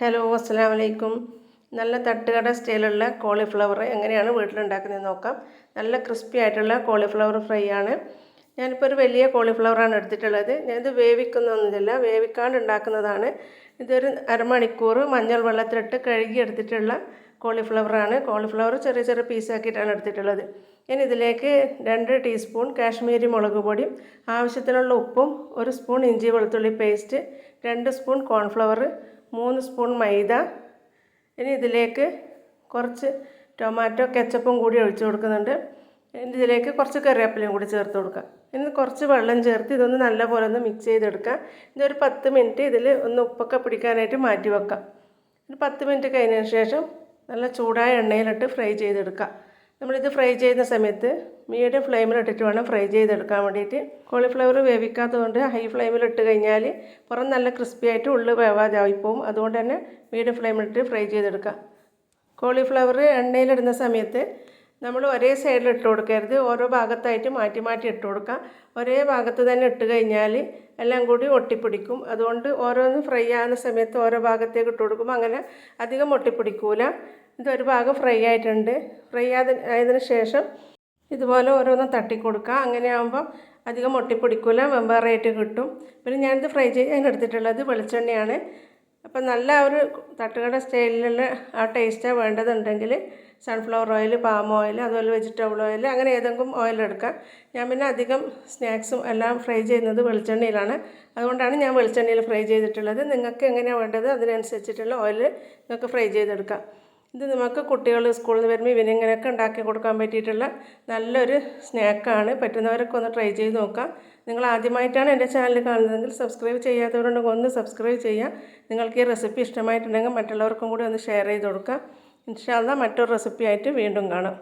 Hello അസ്സാം വലൈക്കും നല്ല തട്ടുകട സ്റ്റൈലുള്ള കോളിഫ്ലവർ എങ്ങനെയാണ് വീട്ടിലുണ്ടാക്കുന്നത് നോക്കാം. നല്ല ക്രിസ്പി ആയിട്ടുള്ള കോളിഫ്ലവർ ഫ്രൈ ആണ്. ഞാനിപ്പോൾ ഒരു വലിയ കോളിഫ്ലവറാണ് എടുത്തിട്ടുള്ളത്. ഞാനിത് വേവിക്കുന്നൊന്നുമില്ല വേവിക്കാണ്ട് ഉണ്ടാക്കുന്നതാണ്. ഇതൊരു അരമണിക്കൂർ മഞ്ഞൾ വെള്ളത്തിലിട്ട് കഴുകി എടുത്തിട്ടുള്ള കോളിഫ്ലവറാണ് കോളിഫ്ലവർ ചെറിയ ചെറിയ പീസാക്കിയിട്ടാണ് എടുത്തിട്ടുള്ളത്. ഇനി ഇതിലേക്ക് രണ്ട് ടീസ്പൂൺ കാശ്മീരി മുളക് പൊടിയും ആവശ്യത്തിനുള്ള ഉപ്പും ഒരു സ്പൂൺ ഇഞ്ചി വെളുത്തുള്ളി പേസ്റ്റ് രണ്ട് സ്പൂൺ കോൺഫ്ലവർ മൂന്ന് സ്പൂൺ മൈദ. ഇനി ഇതിലേക്ക് കുറച്ച് ടൊമാറ്റോ കെച്ചപ്പും കൂടി ഒഴിച്ചു കൊടുക്കുന്നുണ്ട്. ഇതിലേക്ക് കുറച്ച് കറിവേപ്പിലയും കൂടി ചേർത്ത് കൊടുക്കുക ഇനി കുറച്ച് വെള്ളം ചേർത്ത് ഇതൊന്ന് നല്ലപോലെ ഒന്ന് മിക്സ് ചെയ്തെടുക്കുക ഒരു പത്ത് മിനിറ്റ് ഇതിൽ ഒന്ന് ഉപ്പൊക്കെ പിടിക്കാനായിട്ട് മാറ്റി വെക്കാം. ഒരു പത്ത് മിനിറ്റ് കഴിഞ്ഞതിന് ശേഷം നല്ല ചൂടായ എണ്ണയിലിട്ട് ഫ്രൈ ചെയ്തെടുക്കുക നമ്മളിത് ഫ്രൈ ചെയ്യുന്ന സമയത്ത് മീഡിയം ഫ്ലെയിമിലിട്ടിട്ട് വേണം ഫ്രൈ ചെയ്തെടുക്കാൻ വേണ്ടിയിട്ട്. കോളിഫ്ലവർ വേവിക്കാത്തതുകൊണ്ട് ഹൈ ഫ്ലെയിമിലിട്ട് കഴിഞ്ഞാൽ പുറം നല്ല ക്രിസ്പി ആയിട്ട് ഉള്ളിൽ വേവാതായിപ്പോവും. അതുകൊണ്ട് തന്നെ മീഡിയം ഫ്ലെയിമിലിട്ട് ഫ്രൈ ചെയ്തെടുക്കുക കോളിഫ്ലവർ എണ്ണയിലിടുന്ന സമയത്ത് നമ്മൾ ഒരേ സൈഡിൽ ഇട്ട് കൊടുക്കരുത്. ഓരോ ഭാഗത്തായിട്ട് മാറ്റി മാറ്റി ഇട്ട് കൊടുക്കുക ഒരേ ഭാഗത്ത് തന്നെ ഇട്ട് കഴിഞ്ഞാൽ എല്ലാം കൂടി ഒട്ടിപ്പിടിക്കും. അതുകൊണ്ട് ഓരോന്ന് ഫ്രൈ ആകുന്ന സമയത്ത് ഓരോ ഭാഗത്തേക്ക് ഇട്ട് കൊടുക്കുമ്പോൾ അങ്ങനെ അധികം ഒട്ടിപ്പിടിക്കൂല. ഇതൊരു ഭാഗം ഫ്രൈ ആയിട്ടുണ്ട്. ഫ്രൈ ആയതിന് ശേഷം ഇതുപോലെ ഓരോന്നും തട്ടിക്കൊടുക്കുക അങ്ങനെ ആകുമ്പം അധികം ഒട്ടിപ്പിടിക്കില്ല വെമ്പാറായിട്ട് കിട്ടും. പിന്നെ ഞാനിത് ഫ്രൈ ചെയ്യാൻ എടുത്തിട്ടുള്ളത് വെളിച്ചെണ്ണയാണ്. അപ്പം നല്ല ഒരു തട്ടുകട സ്റ്റൈലിലുള്ള ആ ടേസ്റ്റാണ് വേണ്ടതുണ്ടെങ്കിൽ സൺഫ്ലവർ ഓയിൽ പാം ഓയിൽ അതുപോലെ വെജിറ്റബിൾ ഓയിൽ അങ്ങനെ ഏതെങ്കിലും ഓയിൽ എടുക്കാം. ഞാൻ പിന്നെ അധികം സ്നാക്സും എല്ലാം ഫ്രൈ ചെയ്യുന്നത് വെളിച്ചെണ്ണയിലാണ്. അതുകൊണ്ടാണ് ഞാൻ വെളിച്ചെണ്ണയിൽ ഫ്രൈ ചെയ്തിട്ടുള്ളത്. നിങ്ങൾക്ക് എങ്ങനെയാണ് വേണ്ടത് അതിനനുസരിച്ചിട്ടുള്ള ഓയിൽ നിങ്ങൾക്ക് ഫ്രൈ ചെയ്തെടുക്കാം. ഇത് നമുക്ക് കുട്ടികൾ സ്കൂളിൽ നിന്ന് വരുമ്പോൾ ഇവനിങ്ങനെയൊക്കെ ഉണ്ടാക്കി കൊടുക്കാൻ പറ്റിയിട്ടുള്ള നല്ലൊരു സ്നാക്കാണ്. പറ്റുന്നവരൊക്കെ ഒന്ന് ട്രൈ ചെയ്ത് നോക്കാം. നിങ്ങൾ ആദ്യമായിട്ടാണ് എന്റെ ചാനൽ കാണുന്നതെങ്കിൽ സബ്സ്ക്രൈബ് ചെയ്യാത്തവരുണ്ടെങ്കിൽ ഒന്ന് സബ്സ്ക്രൈബ് ചെയ്യുക. നിങ്ങൾക്ക് ഈ റെസിപ്പി ഇഷ്ടമായിട്ടുണ്ടെങ്കിൽ മറ്റുള്ളവർക്കും കൂടി ഒന്ന് ഷെയർ ചെയ്ത് കൊടുക്കുക ഇൻഷാല്ല മറ്റൊരു റെസിപ്പി ആയിട്ട് വീണ്ടും കാണാം.